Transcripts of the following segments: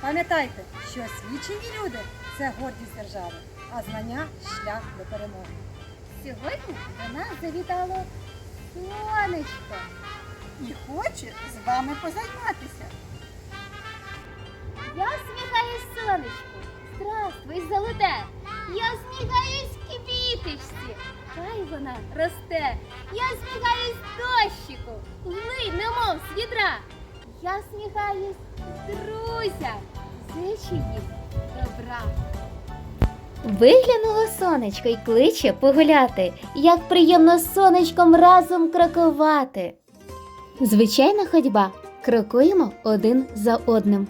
Пам'ятайте, що освічені люди це гордість держави, а знання шлях до перемоги. Сьогодні до нас завітало сонечко. І хоче з вами позайматися. Я сміхаюсь сонечку. Здравствуй, золоте. Я сміхаюсь квіточці. Хай вона росте. Я сміхаюсь дощику. Лий, немов з відра. Я сміхаюсь друзям. Зичу їм добра. Виглянуло сонечко й кличе погуляти, як приємно з сонечком разом крокувати. Звичайна ходьба. Крокуємо один за одним.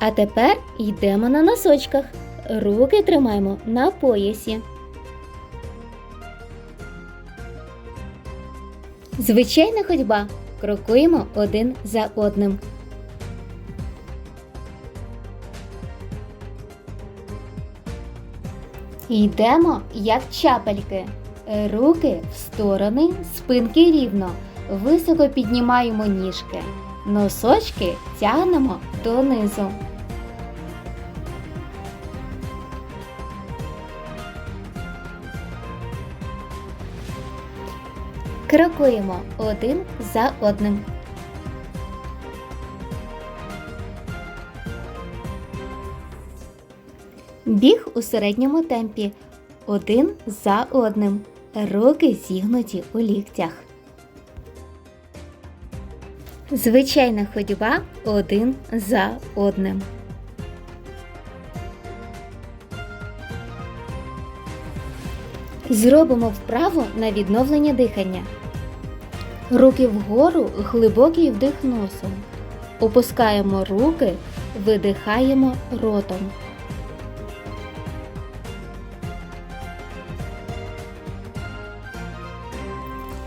А тепер йдемо на носочках. Руки тримаємо на поясі. Звичайна ходьба. Крокуємо один за одним. Йдемо як чапельки. Руки в сторони, спинки рівно. Високо піднімаємо ніжки. Носочки тягнемо донизу. Крокуємо один за одним. Біг у середньому темпі один за одним. Руки зігнуті у ліктях. Звичайна ходьба один за одним. Зробимо вправу на відновлення дихання. Руки вгору, глибокий вдих носом. Опускаємо руки, видихаємо ротом.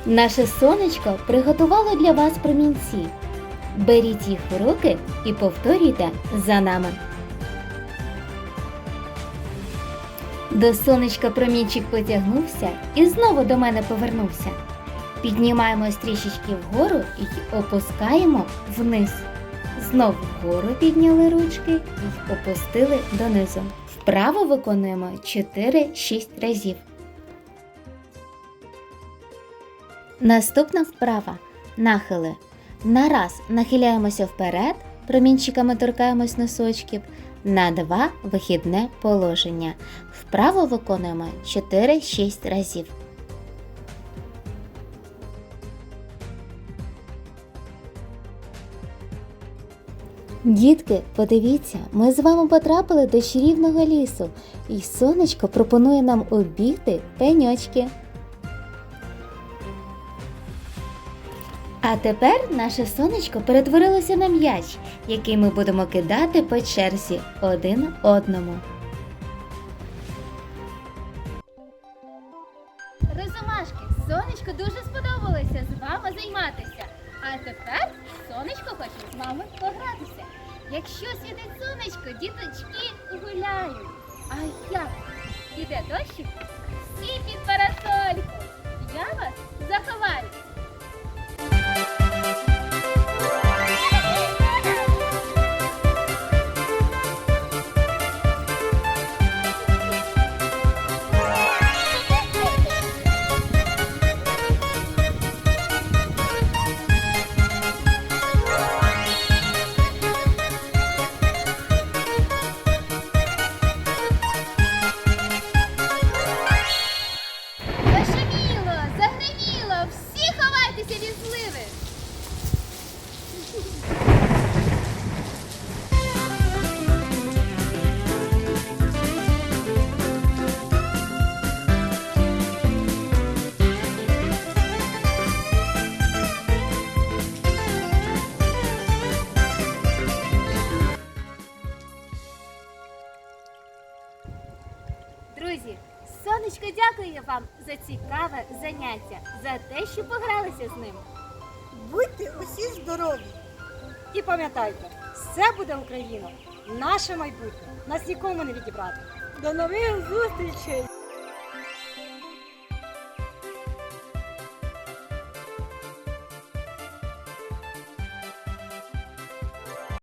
Наше сонечко приготувало для вас промінці. Беріть їх в руки і повторюйте за нами. До сонечка промінчик потягнувся і знову до мене повернувся. Піднімаємо трішечки вгору і опускаємо вниз. Знов вгору підняли ручки і опустили донизу. Вправо виконуємо 4-6 разів. Наступна вправа нахили. На раз нахиляємося вперед, промінчиками торкаємось носочків. На два вихідне положення. Вправо виконуємо 4-6 разів. Дітки, подивіться, ми з вами потрапили до чарівного лісу, і сонечко пропонує нам обійти пеньочки. А тепер наше сонечко перетворилося на м'яч, який ми будемо кидати по черзі один одному. Розумашки, сонечко дуже сподобалося з вами займатися. А тепер сонечко хоче з вами погратися. Якщо світить сонечко, діточки гуляють. А як іде дощик, всі під парасольку. Я вас заховаю. Ховайтеся. Друзі, сонечко дякує вам за цікаве заняття, за те, що погралися з ним. Будьте усі здорові! І пам'ятайте, все буде Україна, наше майбутнє. Нас нікому не відібрати. До нових зустрічей!